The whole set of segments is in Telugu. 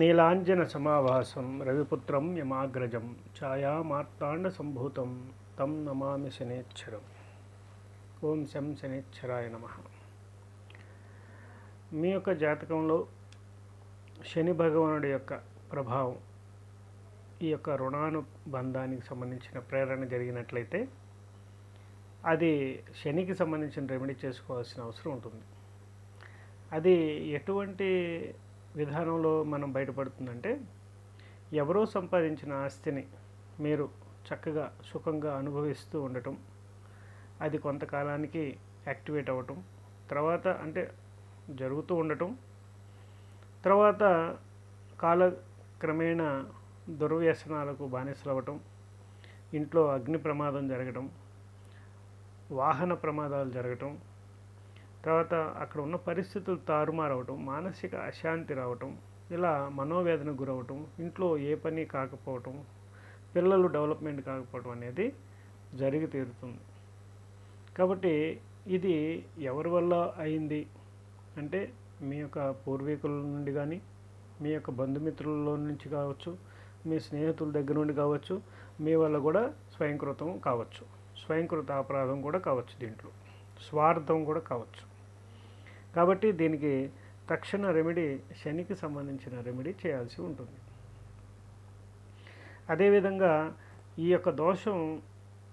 నీలాంజన సమావాసం రవిపుత్రం యమాగ్రజం ఛాయామార్తాండ సంభూతం తం నమామి శనేశ్వరం ఓం శం శనేశ్వరాయ నమ. మీ యొక్క జాతకంలో శని భగవానుడి యొక్క ప్రభావం ఈ యొక్క రుణానుబంధానికి సంబంధించిన ప్రేరణ జరిగినట్లయితే అది శనికి సంబంధించిన రెమెడీ చేసుకోవాల్సిన అవసరం ఉంటుంది. అది ఎటువంటి విధానంలో మనం బయటపడుతుందంటే ఎవరో సంపాదించిన ఆస్తిని మీరు చక్కగా సుఖంగా అనుభవిస్తూ ఉండటం అది కొంతకాలానికి యాక్టివేట్ అవ్వటం తర్వాత అంటే జరుగుతూ ఉండటం తర్వాత కాలక్రమేణా దుర్వ్యసనాలకు బానిసలవ్వటం ఇంట్లో అగ్ని ప్రమాదం జరగటం వాహన ప్రమాదాలు జరగటం తర్వాత అక్కడ ఉన్న పరిస్థితులు తారుమారవటం మానసిక అశాంతి రావటం ఇలా మనోవేదన గురవటం ఇంట్లో ఏ పని కాకపోవటం పిల్లలు డెవలప్మెంట్ కాకపోవటం అనేది జరిగి తీరుతుంది. కాబట్టి ఇది ఎవరి వల్ల అయింది? అంటే మీ యొక్క పూర్వీకుల నుండి కానీ మీ యొక్క బంధుమిత్రుల నుంచి కావచ్చు మీ స్నేహితుల దగ్గర నుండి కావచ్చు మీ వల్ల కూడా స్వయంకృతం కావచ్చు. స్వయంకృత అపరాధం కూడా కావచ్చు దీంట్లో. స్వార్థం కూడా కావచ్చు. కాబట్టి దీనికి తక్షణ రెమెడీ శనికి సంబంధించిన రెమెడీ చేయాల్సి ఉంటుంది. అదేవిధంగా ఈ యొక్క దోషం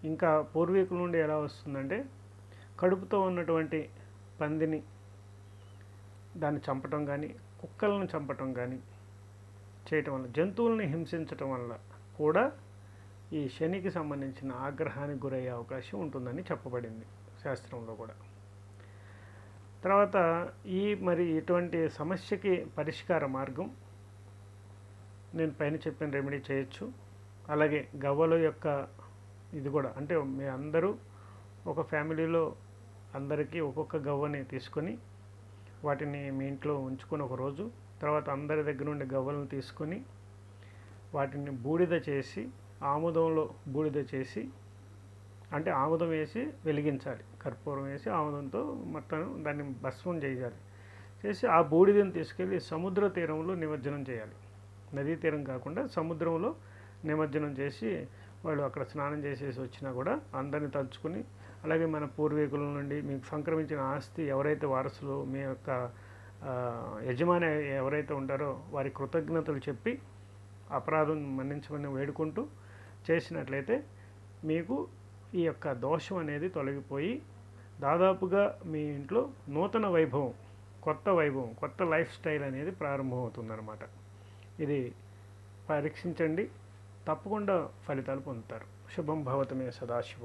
ఇంకా పూర్వీకుల నుండి ఎలా వస్తుందంటే కడుపుతో ఉన్నటువంటి పందిని దాన్ని చంపటం కానీ కుక్కలను చంపటం కానీ చేయటం వల్ల జంతువులను హింసించటం వల్ల కూడా ఈ శనికి సంబంధించిన ఆగ్రహానికి గురయ్యే అవకాశం ఉంటుందని చెప్పబడింది శాస్త్రంలో కూడా. తర్వాత ఈ మరి ఇటువంటి సమస్యకి పరిష్కార మార్గం నేను పైన చెప్పిన రెమెడీ చేయొచ్చు. అలాగే గవ్వల యొక్క ఇది కూడా అంటే మీ అందరూ ఒక ఫ్యామిలీలో అందరికీ ఒక్కొక్క గవ్వని తీసుకొని వాటిని మీ ఇంట్లో ఉంచుకొని ఒక రోజు తర్వాత అందరి దగ్గర నుండి గవ్వలను తీసుకొని వాటిని బూడిద చేసి ఆముదంలో బూడిద చేసి అంటే ఆముదం వేసి వెలిగించాలి. కర్పూరం వేసి ఆముదంతో మొత్తం దాన్ని భస్మం చేయాలి. చేసి ఆ బూడిదని తీసుకెళ్ళి సముద్ర తీరంలో నిమజ్జనం చేయాలి. నదీ తీరం కాకుండా సముద్రంలో నిమజ్జనం చేసి వాళ్ళు అక్కడ స్నానం చేసేసి వచ్చినా కూడా అందరిని తలుచుకుని అలాగే మన పూర్వీకుల నుండి మీకు సంక్రమించిన ఆస్తి ఎవరైతే వారసులు మీ యొక్క యజమాని ఎవరైతే ఉంటారో వారి కృతజ్ఞతలు చెప్పి అపరాధం మన్నించమని వేడుకుంటూ చేసినట్లయితే మీకు ఈ యొక్క దోషం అనేది తొలగిపోయి దాదాపుగా మీ ఇంట్లో నూతన వైభవం కొత్త వైభవం కొత్త లైఫ్ స్టైల్ అనేది ప్రారంభమవుతుందన్నమాట. ఇది పరీక్షించండి తప్పకుండా ఫలితాలు పొందుతారు. శుభం భవతమే సదాశివం.